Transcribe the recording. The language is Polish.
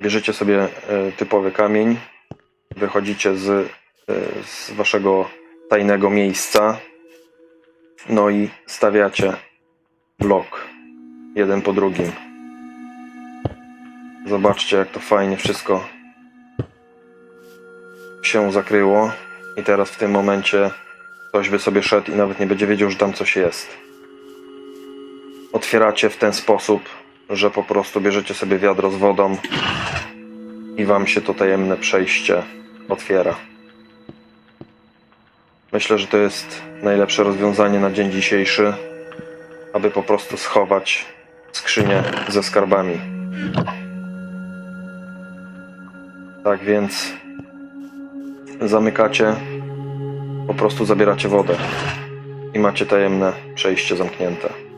bierzecie sobie e, typowy kamień, wychodzicie z, e, z waszego tajnego miejsca, no i stawiacie blok jeden po drugim. Zobaczcie, jak to fajnie wszystko się zakryło. I teraz w tym momencie ktoś by sobie szedł i nawet nie będzie wiedział, że tam coś jest. Otwieracie w ten sposób, że po prostu bierzecie sobie wiadro z wodą i wam się to tajemne przejście otwiera. Myślę, że to jest najlepsze rozwiązanie na dzień dzisiejszy, aby po prostu schować skrzynię ze skarbami. Tak więc zamykacie, po prostu zabieracie wodę i macie tajemne przejście zamknięte.